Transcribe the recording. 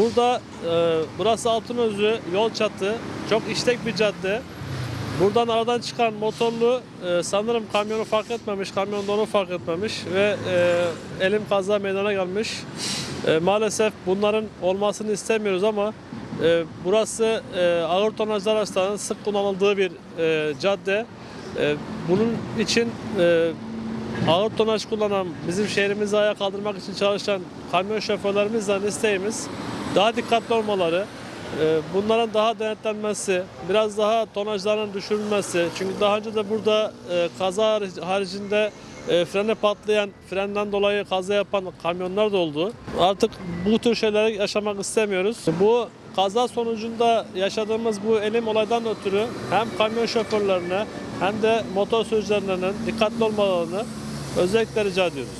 burada e, burası Altınözü yol çatı. Çok işlek bir cadde. Buradan aradan çıkan motorlu e, sanırım kamyonu fark etmemiş, kamyon da onu fark etmemiş ve e, elim kaza meydana gelmiş. E, maalesef bunların olmasını istemiyoruz ama e, burası e, ağır tonajlı araçların sık kullanıldığı bir e, cadde. E, bunun için e, ağır tonaj kullanan, bizim şehrimizi ayağa kaldırmak için çalışan kamyon şoförlerimizden isteğimiz daha dikkatli olmaları, e, bunların daha denetlenmesi, biraz daha tonajların düşürülmesi. Çünkü daha önce de burada e, kaza haric- haricinde e, frene patlayan, frenden dolayı kaza yapan kamyonlar da oldu. Artık bu tür şeyleri yaşamak istemiyoruz. Bu kaza sonucunda yaşadığımız bu elim olaydan ötürü hem kamyon şoförlerine hem de motor sürücülerinin dikkatli olmalarını özellikle rica ediyoruz.